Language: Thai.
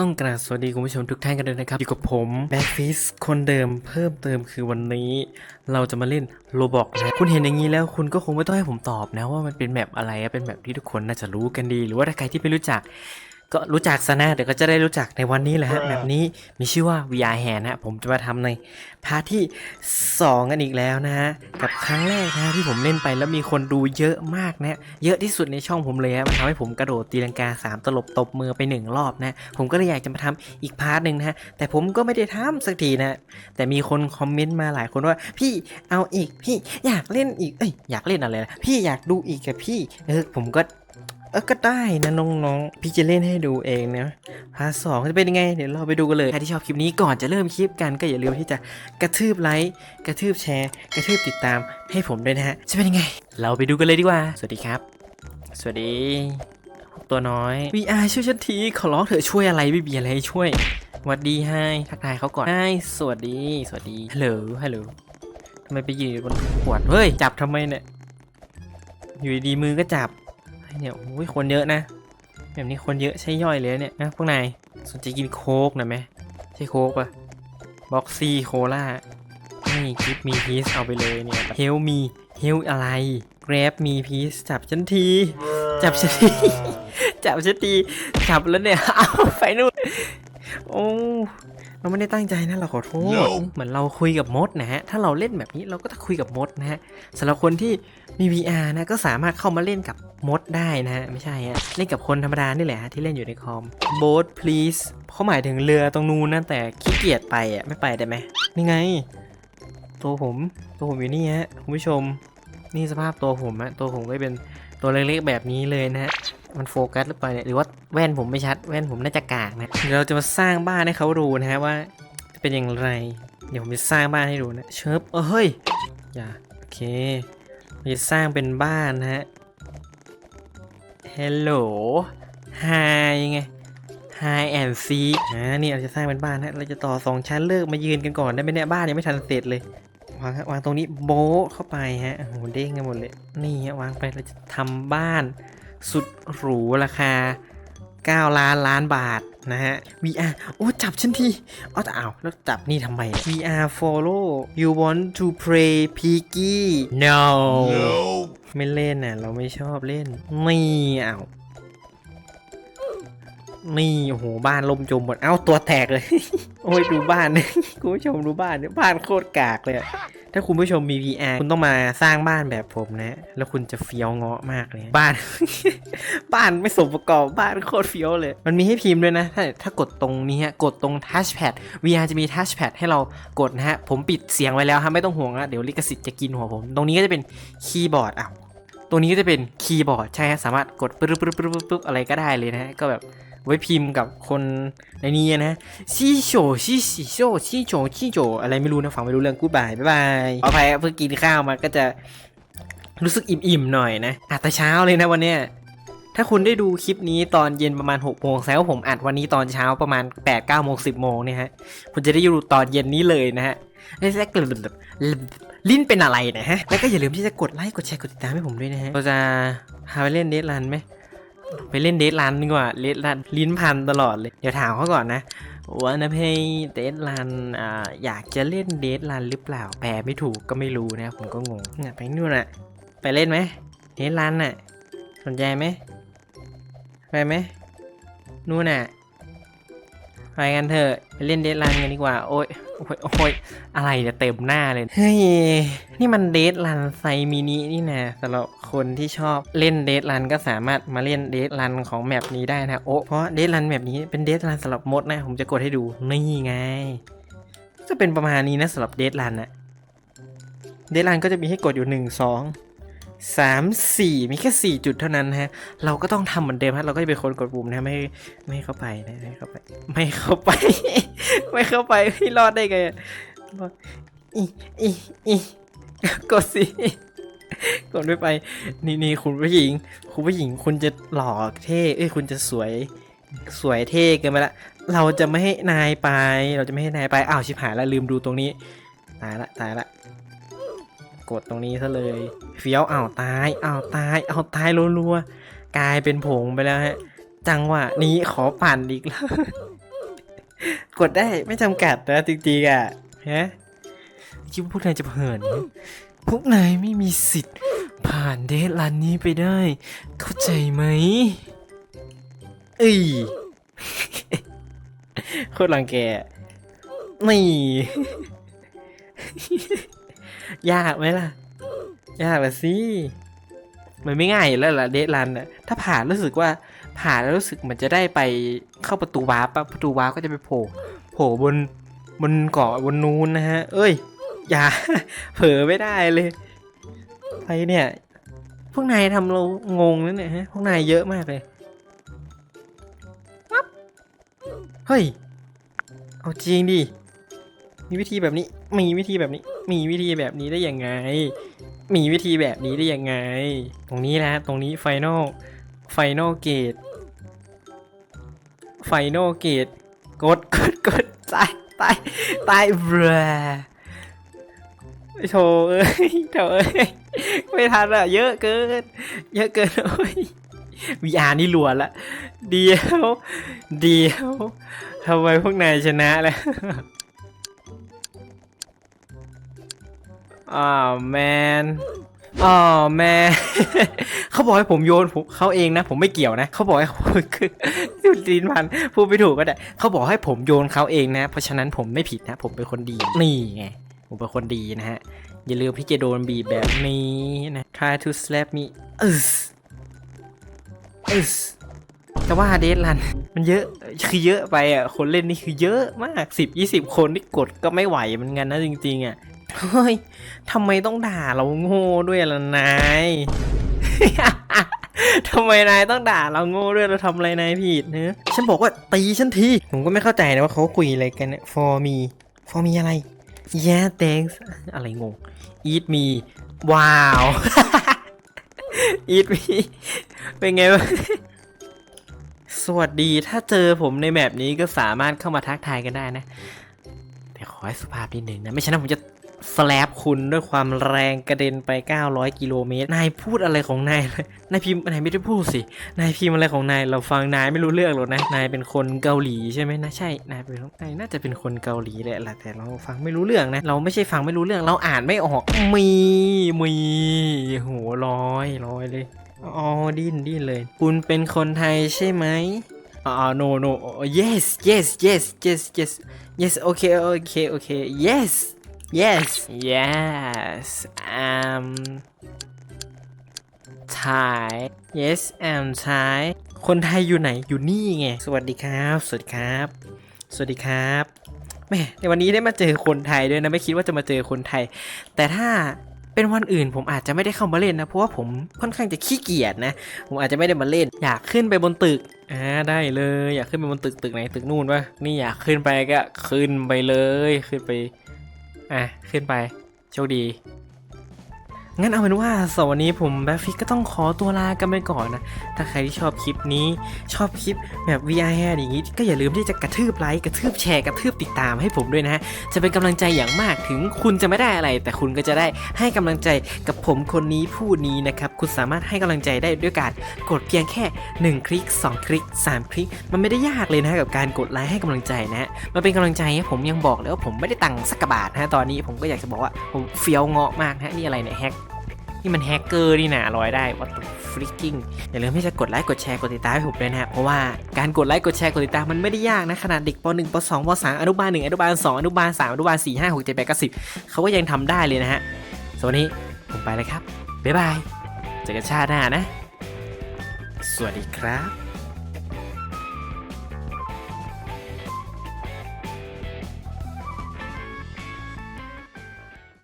ต้องกราบสวัสดีคุณผู้ชมทุกท่านกันเลยนะครับ อยู่กับผมแบ็คฟิสคนเดิมเพิ่มเติมคือวันนี้ เราจะมาเล่นโลบอกนะคุณเห็นอย่างนี้แล้วคุณก็คงไม่ต้องให้ผมตอบนะว่ามันเป็นแมปอะไรเป็นแมปที่ทุกคนน่าจะรู้กันดี หรือว่าถ้าใครที่ไม่รู้จัก ก็รู้จักซะนะเดี๋ยวก็จะได้รู้จักในวันนี้แหละฮะแบบนี้มีชื่อว่า VR Hand นะผมจะมาทำในพาร์ทที่ 2 กันอีกแล้วนะฮะกับครั้งแรกนะที่ผมเล่นไปแล้วมีคนดูเยอะมากนะเยอะที่สุดในช่องผมเลยฮะมันทำให้ผมกระโดดตีลังกา 3 ตลบตบมือไป 1 รอบนะผมก็เลยอยากจะมาทำอีกพาร์ทหนึ่งนะฮะแต่ผมก็ไม่ได้ทำสักทีนะแต่มีคนคอมเมนต์มาหลายคนว่า พี่เอาอีกพี่อยากเล่นอีกเอ้ยอยากเล่นอะไรล่ะพี่อยากดูอีกกับพี่เออผมก็เออก็ได้นะน้องๆ พี่จะเล่นให้ดูเองนะพาร์ทสองจะเป็นยังไง เดี๋ยวเราไปดูกันเลย ใครที่ชอบคลิปนี้ก่อนจะเริ่มคลิปกันก็อย่าลืมที่จะกระทืบไลค์กระทืบแชร์ กระทืบติดตามให้ผมด้วยนะฮะ จะเป็นยังไง เราไปดูกันเลยดีกว่า สวัสดีครับ สวัสดี ตัวน้อย VR ช่วยฉันทีขอร้องเถอะช่วยอะไรไม่มีอะไรให้ช่วยสวัสดีให้ทักทายเขาก่อนให้สวัสดี สวัสดีฮัลโหลฮัลโหลทำไมไปยืนบนขวดเฮ้ยจับทำไมเนี่ยอยู่ดีมือก็จับ เนี่ยโอ้ยคนเยอะนะ แบบนี้คนเยอะใช่ย่อยเลยเนี่ยนะพวกนายสนใจกินโค้กหน่อยไหมใช่โค้กปะบ็อกซี่โคล่านี่กิฟมีพีซเอาไปเลยเนี่ยเฮลมีเฮลอะไรแกร็บมีพีซจับฉันที จับฉันที จับฉันที จับแล้วเนี่ยเอาไปนู่นโอ้เราไม่ได้ตั้งใจนะเราขอโทษ No เหมือนเราคุยกับมดนะฮะ ถ้าเราเล่นแบบนี้เราก็ต้องคุยกับมดนะฮะสำหรับคนที่ มี VR นะก็สามารถเข้ามาเล่นกับมดได้นะฮะ ไม่ใช่ฮะ เล่นกับคนธรรมดานี่แหละที่เล่นอยู่ในคอม boat please เขาหมายถึงเรือตรงนู้นนะแต่ขี้เกียจไปอะไม่ไปได้ไหมนี่ไง ตัวผมตัวผมอยู่นี่ฮะคุณผู้ชมนี่สภาพตัวผมฮะตัวผมก็เป็นตัวเล็กๆแบบนี้เลยนะฮะมันโฟกัสหรือเปล่าเนี่ยหรือว่าแว่นผมไม่ชัดแว่นผมน่าจะกากนะเดี๋ยวเราจะมาสร้างบ้านให้เขาดูนะฮะว่าจะเป็นอย่างไร เดี๋ยวผมจะสร้างบ้านให้ดูนะเชิบเอ้ยอย่าโอเค เราจะสร้างเป็นบ้านนะฮะ Hello Hi ไง Hi and see อ่านี่เราจะสร้างเป็นบ้านนะเราจะต่อสองชั้นเลิกมายืนกันก่อนได้ไหมเนี่ยบ้านยังไม่ทันเสร็จเลยวางวางตรงนี้โบ๊เข้าไปฮะโอ้โหเด้งกันหมดเลย นี่ฮะวางไปเราจะทำบ้านสุดหรูราคา 9 ล้านล้านบาทนะฮะ VR โอ้จับฉันทีเอาแต่เอาวแล้วจับนี่ทำไมเนี่ย VR follow you want to play piggy no No. ไม่เล่นน่ะ เราไม่ชอบเล่นนี่อ้าว นี่โอ้โหบ้านล่มจมหมดเอ้าตัวแตกเลย โอ้ยดูบ้านคุณผู้ชมดูบ้านเนี่ยบ้านโคตรกากเลยถ้าคุณผู้ชมมี VR คุณต้องมาสร้างบ้านแบบผมนะ แล้วคุณจะเฟี้ยวเงาะมากเลย บ้าน บ้านไม่สมประกอบบ้านโคตรเฟี้ยวเลย มันมีให้พิมพ์ด้วยนะ ถ้าถ้ากดตรงนี้ฮะกดตรง touchpad VR จะมี touchpad ให้เรากดนะฮะ ผมปิดเสียงไว้แล้วฮะไม่ต้องห่วงนะเดี๋ยวลิขสิทธิ์จะกินหัวผม ตรงนี้ก็จะเป็นคีย์บอร์ดอ้าวตรงนี้ก็จะเป็นคีย์บอร์ดใช่ฮะสามารถกดปึ๊บปึ๊บปึ๊บปึ๊บอะไรก็ได้เลยนะฮะก็แบบ ไว้พิมพ์กับคนในนี้นะชิโชชิชิโชชิโชชิโจอะไรไม่รู้นะฟังไม่รู้เรื่องกูบายบ๊ายบายขออภัยเพิ่งกินข้าวมาก็จะรู้สึกอิ่มๆหน่อยนะอัดแต่เช้าเลยนะวันเนี้ยถ้าคุณได้ดูคลิปนี้ตอนเย็นประมาณ6โมงแสดงว่าผมอัดวันนี้ตอนเช้าประมาณ8 9โมง10โมงเนี่ยฮะคุณจะได้ดูตอนเย็นนี้เลยนะฮะแรกๆลิ้นเป็นอะไรนะฮะแล้วก็อย่าลืมที่จะกดไลค์กดแชร์กดติดตามให้ผมด้วยนะฮะเราจะพาไปเล่นเดทรันไหม ไปเล่นเดทลันดีกว่าเดทลันลิ้นพันตลอดเลย เดี๋ยวถามเขาก่อนนะว่านะเพย์เดทลันอ่าอยากจะเล่นเดทลันหรือเปล่าแปลไม่ถูกก็ไม่รู้นะผมก็งงเนี่ยไปนู่นอะไปเล่นไหมเดทลันน่ะสนใจไหมไปไหมนู่นอะ ไปกันเถอะไปเล่นเดทรันกันดีกว่า โอ้ยโอ้ยโอ้ยอะไรเนี่ยเต็มหน้าเลย เฮ้ย นี่มันเดทรันไซมินินี่นะสำหรับคนที่ชอบเล่นเดทรันก็สามารถมาเล่นเดทรันของแมปนี้ได้นะ โอ้เพราะเดทรันแมปนี้เป็นเดทรันสำหรับมดนะ ผมจะกดให้ดู นี่ไง จะเป็นประมาณนี้นะสำหรับเดทรันอะเดทรันก็จะมีให้กดอยู่หนึ่ง สามสี่มีแค่สี่จุดเท่านั้นฮะ เราก็ต้องทำเหมือนเดิมฮะ เราก็จะเป็นคนกดปุ่มนะไม่ไม่เข้าไปนะไม่เข้าไป ไม่เข้าไป ไม่เข้าไปพี่รอดได้ไงอะบอกอีอีอีกดสิกดไม่ไป นี่นี่คุณผู้หญิง คุณผู้หญิงคุณจะหล่อเท่เอ้ยคุณจะสวยสวยเท่เกินไปละ เราจะไม่ให้นายไป เราจะไม่ให้นายไป อ้าวชิบหายแล้วลืมดูตรงนี้ ตายละตายละ กดตรงนี้ซะเลยเฟี้ยวอ้าวตายอ้าวตายอ้าวตายรัวๆกลายเป็นผงไปแล้วฮะจังหวะนี้ขอปั่นอีกแล้ว กดได้ไม่จำกัดนะจริงๆอะฮะคิดว่าพวกนายจะผ่านพวกนายไม่มีสิทธิ์ ผ่านเดทลันนี้ไปได้ เข้าใจไหมเอ้ยโคตรรังแกนี่ ยากไหมล่ะ ยากละสิมันไม่ง่ายแล้วล่ะเดทลันอะถ้าผ่านรู้สึกว่าผ่านแล้วรู้สึกเหมันจะได้ไปเข้าประตูวาร์ปปะประตูวาร์ปก็จะไปโผล่โผล่บนบนเกาะบนนู้นนะฮะ เอ้ย อย่า เผลอไม่ได้เลยไปเนี่ย พวกนายทำเรางงนั่นเนี่ยฮะ พวกนายเยอะมากเลยเฮ้ย เอาจริงดิ มีวิธีแบบนี้ มีวิธีแบบนี้ มีวิธีแบบนี้ได้ยังไง มีวิธีแบบนี้ได้ยังไง ตรงนี้นะตรงนี้ไฟนอลไฟนอลเกตไฟนอลเกตกดกดกดตายตายตายเบรโถเอ้ยโถเอ้ยไม่ทันอะเยอะเกิน เยอะเกินโอ้ย VR นี่หลวนละ เดียว เดียวทำไมพวกนายชนะแล้ว อ๋อแมนอ๋อแมนเขาบอกให้ผมโยนผมเขาเองนะ ผมไม่เกี่ยวนะเขาบอกให้คือคือดินพันพูดไม่ถูกก็ได้เขาบอกให้ผมโยนเขาเองนะ เพราะฉะนั้นผมไม่ผิดนะ ผมเป็นคนดีนี่ไงผมเป็นคนดีนะฮะ อย่าลืมพี่จะโดนบีบแบบนี้นะ try to slap me อึสอึสแต่ว่าเดทลันมันเยอะคือเยอะไปอะคนเล่นนี่คือเยอะมากสิบยี่สิบคนที่กดก็ไม่ไหวเหมือนกันนะจริงๆอะ เฮ้ยทำไมต้องด่าเราโง่ด้วยล่ะนายทำไมนายต้องด่าเราโง่ด้วยเราทำอะไรนายผิดเนอะฉันบอกว่าตีฉันที ผมก็ไม่เข้าใจนะว่าเขาคุยอะไรกันเนี่ย for me for me อะไร yeah thanks อะไรงง eat me ว้าว eat me เป็นไงวะสวัสดีถ้าเจอผมในแมปนี้ก็สามารถเข้ามาทักทายกันได้นะ แต่ขอให้สุภาพนิดหนึ่งนะ ไม่ฉะนั้นผมจะ สแลปคุณด้วยความแรงกระเด็นไป 900 กิโลเมตร นายพูดอะไรของนาย นายพิมพ์นายไม่ได้พูดสิ นายพิมพ์อะไรของนาย เราฟังนายไม่รู้เรื่องหรอกนะ นายเป็นคนเกาหลีใช่ไหมนะ ใช่ นายเป็นนายน่าจะเป็นคนเกาหลีแหละแหละแต่เราฟังไม่รู้เรื่องนะ เราไม่ใช่ฟังไม่รู้เรื่อง เราอ่านไม่ออก มี มีโหลอยลอยเลย อ๋อ ดิ้นดิ้นเลย คุณเป็นคนไทยใช่ไหมอ๋อ no no yes yes yes yes yes yes okay okay okay yes yes yes um Thai yes I'm Thai คนไทยอยู่ไหนอยู่นี่ไง สวัสดีครับ สวัสดีครับ สวัสดีครับแม่ในวันนี้ได้มาเจอคนไทยด้วยนะ ไม่คิดว่าจะมาเจอคนไทย แต่ถ้าเป็นวันอื่นผมอาจจะไม่ได้เข้ามาเล่นนะ เพราะว่าผมค่อนข้างจะขี้เกียจนะ ผมอาจจะไม่ได้มาเล่น อยากขึ้นไปบนตึกอ่าได้เลย อยากขึ้นไปบนตึกตึกไหนตึกนู่นปะนี่อยากขึ้นไปก็ขึ้นไปเลย ขึ้นไป อะ ขึ้นไป โชคดี งั้นเอาเป็นว่าสำหรับวันนี้ผมแบ็คฟิกก็ต้องขอตัวลากันไปก่อนนะ ถ้าใครที่ชอบคลิปนี้ชอบคลิปแบบ VR Hair อย่างนี้ ก็อย่าลืมที่จะกระทืบไลค์กระทืบแชร์กระทืบติดตามให้ผมด้วยนะฮะ จะเป็นกำลังใจอย่างมากถึงคุณจะไม่ได้อะไร แต่คุณก็จะได้ให้กำลังใจกับผมคนนี้ผู้นี้นะครับ คุณสามารถให้กำลังใจได้ด้วยการกดเพียงแค่ 1 คลิก 2 คลิก 3 คลิก มันไม่ได้ยากเลยนะกับการกดไลค์ให้กำลังใจนะฮะมันเป็นกำลังใจให้ผมยังบอกเลยว่าผมไม่ได้ตังค์สักบาทนะตอนนี้ผมก็อยากจะบอกว่าผมเฟี้ยวเงาะมากนะฮะนี่อะไรเนี่ยแฮก นี่มันแฮกเกอร์นี่นะลอยได้ what the freaking อย่าลืมที่จะกดไลค์กดแชร์กดติดตามให้ผมด้วยนะฮะเพราะว่าการกดไลค์กดแชร์กดติดตามมันไม่ได้ยากนะขนาดเด็กป .1 ป .2 ป .3 อนุบาล 1 อนุบาล 2 อนุบาล 3 อนุบาล 4 5 6 7 8 9 10เขาก็ยังทำได้เลยนะฮะสวัสดีผมไปแล้วครับบ๊ายบายเจอกันชาติหน้านะ สวัสดีครับ